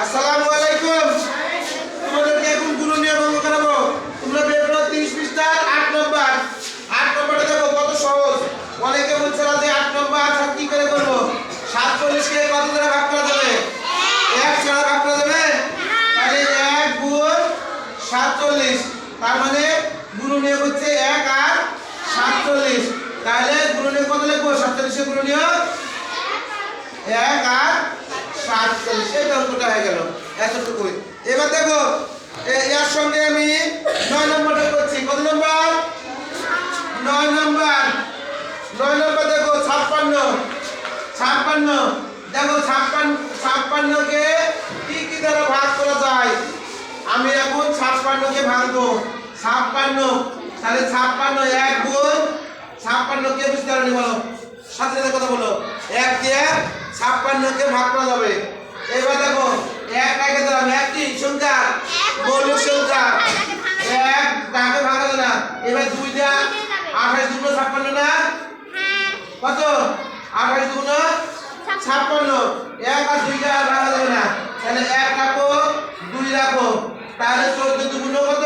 আসসালামু আলাইকুম। তোমাদেরকে এখন গুরু নিয়ে ভঙ্গ করাবো তোমরা বের করো তিরিশ পৃষ্ঠার আট নম্বর। আট নম্বরটা দেখো কত সহজ। অনেকে বলছে যে আট নম্বর আচ্ছা কি করে করব? সাতচল্লিশকে কত দ্বারা ভাগ করা যাবে? এক ছাড়া ভাগ করা যাবে? তাহলে এক গুণ সাতচল্লিশ তার মানে গুরু নিয়োগ হচ্ছে এক আর সাতচল্লিশ তাহলে গুরু নিয়োগ কত লিখব? সাতচল্লিশে গুরু নিয়োগ এক আর সাতচল্লিশ এটা অঙ্কটা হয়ে গেল, এতটুকুই। এবার দেখো এর সঙ্গে আমি নয় নম্বরটা করছি। কত নম্বর? নয় নম্বর। নয় নম্বর দেখো, ছাপ্পান্ন। ছাপ্পান্ন। দেখো ছাপ্পান্ন ছাপ্পান্নকে কি কি দ্বারা ভাগ করা যায়? আমি এখন ছাপ্পান্নকে ভাঙবো ছাপ্পান্ন। তাহলে ছাপ্পান্ন এক গুণ ছাপ্পান্ন কে বুঝতে পারেনি বলো? সাথে সাথে কথা বলো। এক দিয়ে ছাপ্পান্নকে ভাগ করা যাবে? এবার দেখো এক একে দিলাম এক কি? সংখ্যা মৌলিক সংখ্যা এক ডাকে ভাঙা যাবে না। এবার দুই দেয়া আঠাশ দুটো ছাপ্পান্ন না? কত? আঠাশ দুগুণ ছাপ্পান্ন। এক আর দুইটা ভাঙা যাবে না। তাহলে এক রাখো দুই রাখো। তাহলে চোদ্দ দুগুণ কত?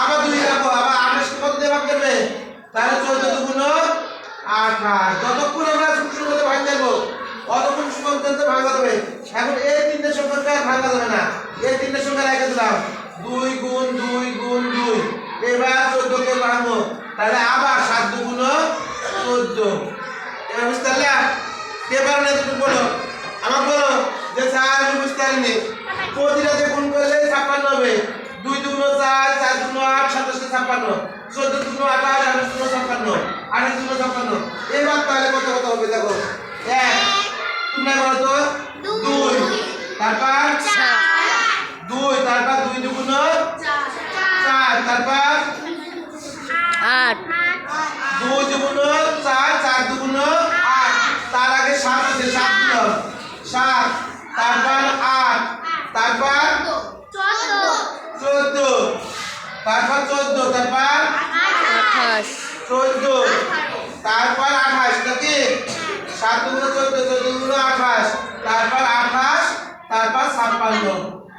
আবার দুই রাখো। আবার আঠাশ কত দিয়ে ভাগ করবে? তাহলে চোদ্দ দুগুণ আঠাশ। যতক্ষণ আমরা সূক্ষ্ম মধ্যে ভাগ যাব অতক্ষণ সূক্ষ্ম ভাঙা যাবে এখন এই তিনটে সংখ্যাকে ভাঙা যাবে না। এই তিনটে সংখ্যা রেখে দিলাম। দুই গুণ দুই গুণ দুই। এবার চোদ্দকে ভাঙবো। তাহলে আবার সাত দুগুণ চোদ্দ। এবার বুঝতে পারলে? কে পারো না তুমি বলো? আমাকে বলো যে স্যার আমি বুঝতে পারিনি। প্রতিটা যে গুণ করলে ছাপ্পান্ন হবে। দুই দুগুণ চার চার দুগুণ আট, সাতাশে ছাপ্পান্ন। চোদ্দ দুগুণ আঠাশ আঠাশ দুগুণ ছাপ্পান্ন। আঠাশ দুগুণ ছাপ্পান্ন। এবার তাহলে কত কত হবে দেখো। চার তারপর আট। দুই দুগুণ চার চার দুগুণ আট। তার আগে সাত আছে সাত দিলাম সাত তারপর আট তারপর চোদ্দ। তারপর চোদ্দ তারপর চোদ্দ। তারপর আঠাশ নাকি? সাত দুগুণ চোদ্দ চোদ্দ আঠাশ। তারপর আঠাশ তারপর ছাপ্পান্ন।